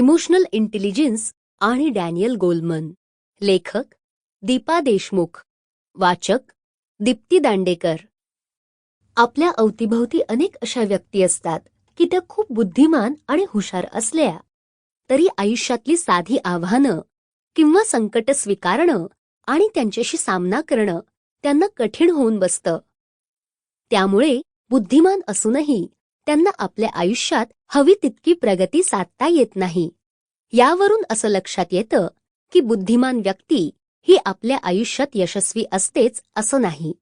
Emotional intelligence आणि Daniel Goleman. लेखक दीपा देशमुख. वाचक दीप्ती दांडेकर. आपल्या अवतीभवती अनेक अशा व्यक्ती असतात की त्या खूप बुद्धिमान आणि हुशार असल्या तरी आयुष्यातली साधी आव्हानं किंवा संकट स्वीकारणं आणि त्यांच्याशी सामना करणं त्यांना कठीण होऊन बसतं. त्यामुळे बुद्धिमान असूनही त्यांना आपल्या आयुष्यात हवी तितकी प्रगती साधता येत नाही. यावरून असं लक्षात येतं की बुद्धिमान व्यक्ती ही आपल्या आयुष्यात यशस्वी असतेच असं नाही.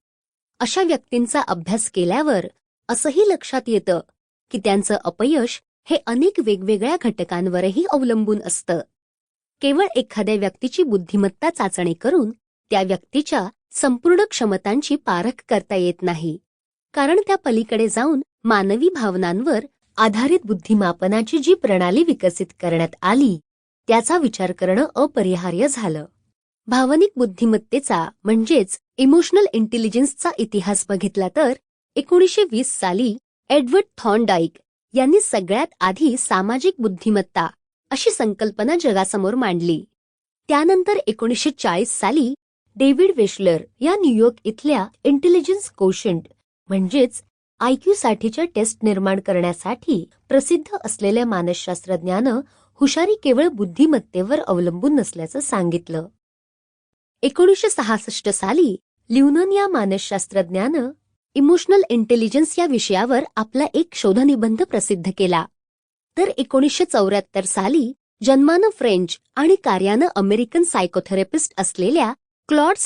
अशा व्यक्तींचा अभ्यास केल्यावर असंही लक्षात येतं की त्यांचं अपयश हे अनेक वेगवेगळ्या घटकांवरही अवलंबून असतं. केवळ एखाद्या व्यक्तीची बुद्धिमत्ता चाचणी करून त्या व्यक्तीच्या संपूर्ण क्षमतांची पारख करता येत नाही. कारण त्या पलीकडे जाऊन मानवी भावनांवर आधारित बुद्धिमापनाची जी प्रणाली विकसित करण्यात आली त्याचा विचार करणं अपरिहार्य झालं. भावनिक बुद्धिमत्तेचा म्हणजेच इमोशनल इंटेलिजन्सचा इतिहास बघितला तर एकोणीसशे वीस साली एडवर्ड थॉर्नडाईक यांनी सगळ्यात आधी सामाजिक बुद्धिमत्ता अशी संकल्पना जगासमोर मांडली. त्यानंतर एकोणीसशे चाळीस साली डेव्हिड वेशलर या न्यूयॉर्क इथल्या इंटेलिजन्स कोशंट म्हणजेच आयक्यू साठीच्या टेस्ट निर्माण करण्यासाठी प्रसिद्ध असलेल्या मानसशास्त्रज्ञानं हुशारी केवळ बुद्धिमत्तेवर अवलंबून नसल्याचं सांगितलं. एकोणीसशे सहासष्ट साली ल्युनन या मानसशास्त्रज्ञानं इमोशनल इंटेलिजन्स या विषयावर आपला एक शोधनिबंध प्रसिद्ध केला. तर एकोणीसशे चौऱ्याहत्तर साली जन्मानं फ्रेंच आणि कार्यानं अमेरिकन सायकोथेरपिस्ट असलेल्या क्लॉड